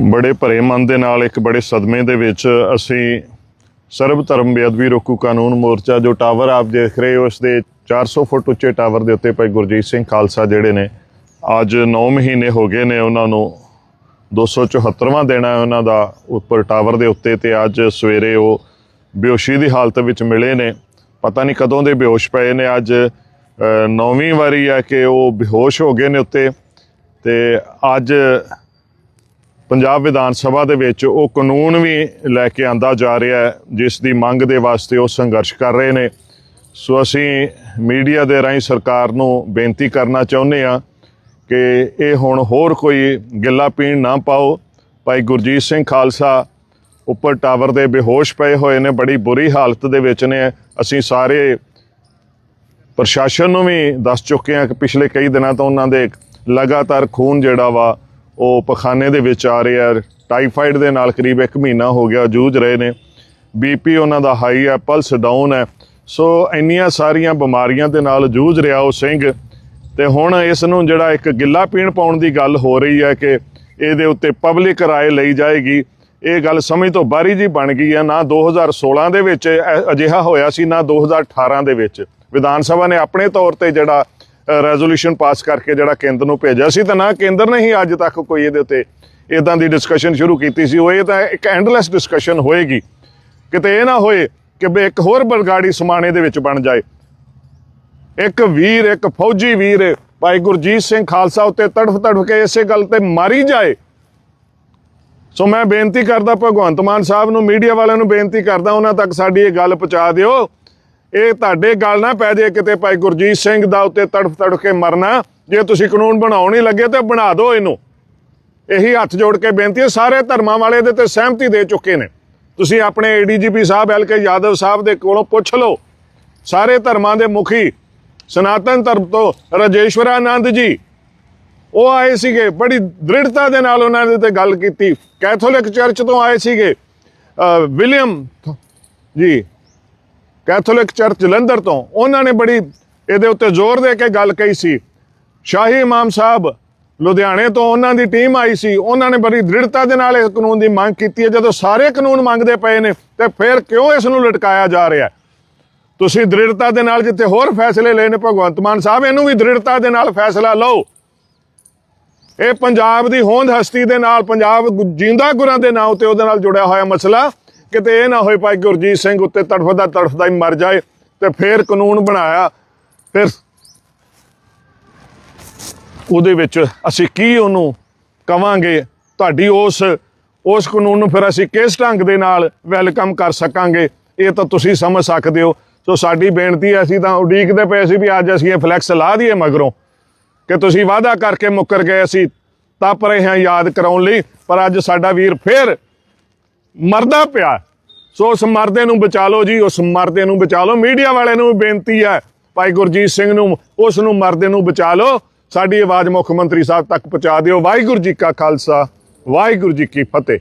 ਬੜੇ ਭਰੇ ਮਨ ਦੇ ਨਾਲ, ਇੱਕ ਬੜੇ ਸਦਮੇ ਦੇ ਵਿੱਚ ਅਸੀਂ ਸਰਬ ਧਰਮ ਬੇਅਦਬੀ ਰੋਕੂ ਕਾਨੂੰਨ ਮੋਰਚਾ ਜੋ ਟਾਵਰ ਆਪ ਦੇਖ ਰਹੇ ਹੋ ਉਸ ਦੇ 400 ਫੁੱਟ ਉੱਚੇ ਟਾਵਰ ਦੇ ਉੱਤੇ ਭਾਈ ਗੁਰਜੀਤ ਸਿੰਘ ਖਾਲਸਾ ਜਿਹੜੇ ਨੇ, ਅੱਜ 9 ਮਹੀਨੇ ਹੋ ਗਏ ਨੇ ਉਹਨਾਂ ਨੂੰ 274ਵਾਂ ਦੇਣਾ ਹੈ ਉਹਨਾਂ ਦਾ ਉੱਪਰ ਟਾਵਰ ਦੇ ਉੱਤੇ ਤੇ ਅੱਜ ਸਵੇਰੇ ਉਹ ਬੇਹੋਸ਼ੀ ਦੀ ਹਾਲਤ ਵਿੱਚ ਮਿਲੇ ਨੇ। ਪਤਾ ਨਹੀਂ ਕਦੋਂ ਦੇ ਬੇਹੋਸ਼ ਪਏ ਨੇ, ਅੱਜ ਨੌਵੀਂ ਵਾਰੀ ਆ ਕਿ ਉਹ ਬੇਹੋਸ਼ ਹੋ ਗਏ ਨੇ ਉੱਤੇ ਤੇ ਅੱਜ ਪੰਜਾਬ ਵਿਧਾਨ ਸਭਾ ਦੇ ਵਿੱਚ ਉਹ ਕਾਨੂੰਨ ਵੀ ਲੈ ਕੇ ਆਂਦਾ ਜਾ ਰਿਹਾ ਹੈ, ਜਿਸ ਦੀ ਮੰਗ ਦੇ ਵਾਸਤੇ ਉਹ ਸੰਘਰਸ਼ ਕਰ ਰਹੇ ਨੇ। ਸੋ ਅਸੀਂ ਮੀਡੀਆ ਦੇ ਰਾਹੀਂ ਸਰਕਾਰ ਨੂੰ ਬੇਨਤੀ ਕਰਨਾ ਚਾਹੁੰਦੇ ਆ ਕਿ ਇਹ ਹੁਣ ਹੋਰ ਕੋਈ ਗਿੱਲਾ ਪੀਣ ਨਾ ਪਾਓ। ਭਾਈ ਗੁਰਜੀਤ ਸਿੰਘ ਖਾਲਸਾ ਉੱਪਰ ਟਾਵਰ ਦੇ ਬੇਹੋਸ਼ ਪਏ ਹੋਏ ਨੇ, ਬੜੀ ਬੁਰੀ ਹਾਲਤ ਦੇ ਵਿੱਚ ਨੇ। ਅਸੀਂ ਸਾਰੇ ਪ੍ਰਸ਼ਾਸਨ ਨੂੰ ਵੀ ਦੱਸ ਚੁੱਕੇ ਹਾਂ ਕਿ ਪਿਛਲੇ ਕਈ ਦਿਨਾਂ ਤੋਂ ਉਹਨਾਂ ਦੇ ਲਗਾਤਾਰ ਖੂਨ ਜਿਹੜਾ ਵਾ ਉਹ ਪਖਾਨੇ ਦੇ ਵਿੱਚ ਆ ਰਹੇ ਆ ਟਾਈਫਾਈਡ ਦੇ ਨਾਲ ਕਰੀਬ 1 ਮਹੀਨਾ ਹੋ ਗਿਆ, ਜੂਝ ਰਹੇ ਨੇ। ਬੀਪੀ ਉਹਨਾਂ ਦਾ ਹਾਈ ਹੈ ਪਲਸ ਡਾਊਨ ਹੈ ਸੋ ਇੰਨੀਆਂ ਸਾਰੀਆਂ ਬਿਮਾਰੀਆਂ ਦੇ ਨਾਲ ਜੂਝ ਰਿਹਾ ਉਹ ਸਿੰਘ। ਤੇ ਹੁਣ ਇਸ ਨੂੰ ਜਿਹੜਾ ਇੱਕ ਗਿੱਲਾ ਪੀਣ ਪਾਉਣ ਦੀ ਗੱਲ ਹੋ ਰਹੀ ਹੈ ਕਿ ਇਹਦੇ ਉੱਤੇ ਪਬਲਿਕ ਰਾਏ ਲਈ ਜਾਏਗੀ। ਇਹ ਗੱਲ ਸਮਝ ਤੋਂ ਬਾਹਰੀ ਜੀ ਬਣ ਗਈ ਹੈ ਨਾ 2016 ਦੇ ਵਿੱਚ ਅਜਿਹਾ ਹੋਇਆ ਸੀ, ਨਾ 2018 ਦੇ ਵਿੱਚ। ਵਿਧਾਨ ਸਭਾ ਨੇ ਆਪਣੇ ਤੌਰ ਤੇ ਜਿਹੜਾ ਰੈਜ਼ੋਲੂਸ਼ਨ ਪਾਸ ਕਰਕੇ ਜਿਹੜਾ ਕੇਂਦਰ ਨੂੰ ਭੇਜਿਆ ਸੀ, ਤਾਂ ਨਾ ਕੇਂਦਰ ਨੇ ਹੀ ਅੱਜ ਤੱਕ ਕੋਈ ਇਹਦੇ ਉੱਤੇ ਇਦਾਂ ਦੀ ਡਿਸਕਸ਼ਨ ਸ਼ੁਰੂ ਕੀਤੀ ਸੀ। ਉਹ ਇਹ ਤਾਂ ਇੱਕ ਐਂਡਲੈਸ ਡਿਸਕਸ਼ਨ ਹੋਏਗੀ। ਕਿਤੇ ਇਹ ਨਾ ਹੋਏ ਕਿ ਵੀ ਇੱਕ ਹੋਰ ਬਰਗਾੜੀ ਸਮਾਣੇ ਦੇ ਵਿੱਚ ਬਣ ਜਾਏ। ਇੱਕ ਵੀਰ, ਇੱਕ ਫੌਜੀ ਵੀਰ ਭਾਈ ਗੁਰਜੀਤ ਸਿੰਘ ਖਾਲਸਾ ਉੱਤੇ ਤੜਫ ਤੜਫ ਕੇ ਇਸੇ ਗੱਲ ਤੇ ਮਾਰੀ ਜਾਏ। ਸੋ ਮੈਂ ਬੇਨਤੀ ਕਰਦਾ, ਭਗਵੰਤ ਮਾਨ ਸਾਹਿਬ ਨੂੰ, ਮੀਡੀਆ ਵਾਲਿਆਂ ਨੂੰ ਬੇਨਤੀ ਕਰਦਾ, ਉਹਨਾਂ ਤੱਕ ਸਾਡੀ ਇਹ ਗੱਲ ਪਹੁੰਚਾ ਦਿਓ। ਇਹ ਤੁਹਾਡੇ ਗੱਲ ਨਾ ਪੈ ਜੇ ਕਿਤੇ ਭਾਈ ਗੁਰਜੀਤ ਸਿੰਘ ਦਾ ਉੱਤੇ ਤੜਫ ਤੜਫ ਕੇ ਮਰਨਾ, ਜੇ ਤੁਸੀਂ ਕਾਨੂੰਨ ਬਣਾਉਣ ਹੀ ਲੱਗੇ ਤਾਂ ਬਣਾ ਦਿਓ ਇਹਨੂੰ। ਇਹੀ ਹੱਥ ਜੋੜ ਕੇ ਬੇਨਤੀ ਹੈ, ਸਾਰੇ ਧਰਮਾਂ ਵਾਲੇ ਇਹਦੇ ਤੇ ਸਹਿਮਤੀ ਦੇ ਚੁੱਕੇ ਨੇ। ਤੁਸੀਂ ਆਪਣੇ ਏਡੀਜੀਪੀ ਸਾਹਿਬ ਐਲ ਕੇ ਯਾਦਵ ਸਾਹਿਬ ਦੇ ਕੋਲੋਂ ਪੁੱਛ ਲਓ। ਸਾਰੇ ਧਰਮਾਂ ਦੇ ਮੁਖੀ, ਸਨਾਤਨ ਧਰਮ ਤੋਂ ਰਜੇਸ਼ਵਰਾਨੰਦ ਜੀ, ਉਹ ਆਏ ਸੀਗੇ, ਬੜੀ ਦ੍ਰਿੜਤਾ ਦੇ ਨਾਲ ਉਹਨਾਂ ਦੇ ਤੇ ਗੱਲ ਕੀਤੀ। ਕੈਥੋਲਿਕ ਚਰਚ ਤੋਂ ਆਏ ਸੀਗੇ। ਵਿਲੀਅਮ, ਜੀ ਕੈਥੋਲਿਕ ਚਰਚ ਜਲੰਧਰ ਤੋਂ ਉਹਨਾਂ ਨੇ ਬੜੀ ਇਹਦੇ ਉੱਤੇ ਜ਼ੋਰ ਦੇ ਕੇ ਗੱਲ ਕਹੀ ਸੀ। ਸ਼ਾਹੀ ਇਮਾਮ ਸਾਹਿਬ ਲੁਧਿਆਣੇ ਤੋਂ ਉਹਨਾਂ ਦੀ ਟੀਮ ਆਈ ਸੀ। ਉਹਨਾਂ ਨੇ ਬੜੀ ਦ੍ਰਿੜਤਾ ਦੇ ਨਾਲ ਇਸ ਕਾਨੂੰਨ ਦੀ ਮੰਗ ਕੀਤੀ ਹੈ। ਜਦੋਂ ਸਾਰੇ ਕਾਨੂੰਨ ਮੰਗਦੇ ਪਏ ਨੇ, ਤੇ ਫਿਰ ਕਿਉਂ ਇਸ ਨੂੰ ਲਟਕਾਇਆ ਜਾ ਰਿਹਾ ਤੁਸੀਂ ਦ੍ਰਿੜਤਾ ਦੇ ਨਾਲ ਜਿੱਥੇ ਹੋਰ ਫੈਸਲੇ ਲਏ ਨੇ, ਭਗਵੰਤ ਮਾਨ ਸਾਹਿਬ, ਇਹਨੂੰ ਵੀ ਦ੍ਰਿੜਤਾ ਦੇ ਨਾਲ ਫੈਸਲਾ ਲਓ। ਇਹ ਪੰਜਾਬ ਦੀ ਹੋਂਦ ਹਸਤੀ ਦੇ ਨਾਲ, ਪੰਜਾਬ ਜਿੰਦਾ ਗੁਰਾਂ ਦੇ ਨਾਂ ਉਤੇ ਉਹਦੇ ਨਾਲ ਜੁੜਿਆ ਹੋਇਆ ਮਸਲਾ। ਕਿਤੇ ਇਹ ਨਾ ਹੋਏ ਭਾਈ ਗੁਰਜੀਤ ਸਿੰਘ ਉੱਤੇ ਤੜਫਦਾ ਤੜਫਦਾ ਹੀ ਮਰ ਜਾਏ ਤੇ ਫੇਰ ਕਾਨੂੰਨ ਬਣਾਇਆ। ਫਿਰ ਉਹਦੇ ਵਿੱਚ ਅਸੀਂ ਕੀ ਉਹਨੂੰ ਕਵਾਂਗੇ? ਤੁਹਾਡੀ ਉਸ ਉਸ ਕਾਨੂੰਨ ਨੂੰ ਫਿਰ ਅਸੀਂ ਕਿਸ ਢੰਗ ਦੇ ਨਾਲ ਵੈਲਕਮ ਕਰ ਸਕਾਂਗੇ? ਇਹ ਤਾਂ ਤੁਸੀਂ ਸਮਝ ਸਕਦੇ ਹੋ। ਸੋ ਸਾਡੀ ਬੇਨਤੀ ਹੈ, ਅਸੀਂ ਤਾਂ ਉਡੀਕਦੇ ਪਏ ਸੀ ਵੀ ਅੱਜ ਅਸੀਂ ਇਹ ਫਲੈਕਸ ਲਾ ਦਈਏ ਮਗਰੋਂ। ਕਿ ਤੁਸੀਂ ਵਾਅਦਾ ਕਰਕੇ ਮੁੱਕਰ ਗਏ ਸੀ ਤਪ ਰਹੇ ਹਾਂ ਯਾਦ ਕਰਾਉਣ ਲਈ। ਪਰ ਅੱਜ ਸਾਡਾ ਵੀਰ ਫੇਰ ਮਰਦਾ ਪਿਆ ਸੋ ਉਸ ਮਰਦੇ ਨੂੰ ਬਚਾ ਲਓ ਜੀ, ਉਸ ਮਰਦੇ ਨੂੰ ਬਚਾ ਲਓ। ਮੀਡੀਆ ਵਾਲਿਆਂ ਨੂੰ ਵੀ ਬੇਨਤੀ ਹੈ, ਭਾਈ ਗੁਰਜੀਤ ਸਿੰਘ ਨੂੰ, ਉਸ ਨੂੰ ਮਰਦੇ ਨੂੰ ਬਚਾ ਲਓ। ਸਾਡੀ ਆਵਾਜ਼ ਮੁੱਖ ਮੰਤਰੀ ਸਾਹਿਬ ਤੱਕ ਪਹੁੰਚਾ ਦਿਓ। ਵਾਹਿਗੁਰੂ ਜੀ ਕਾ ਖਾਲਸਾ, ਵਾਹਿਗੁਰੂ ਜੀ ਕੀ ਫਤਿਹ।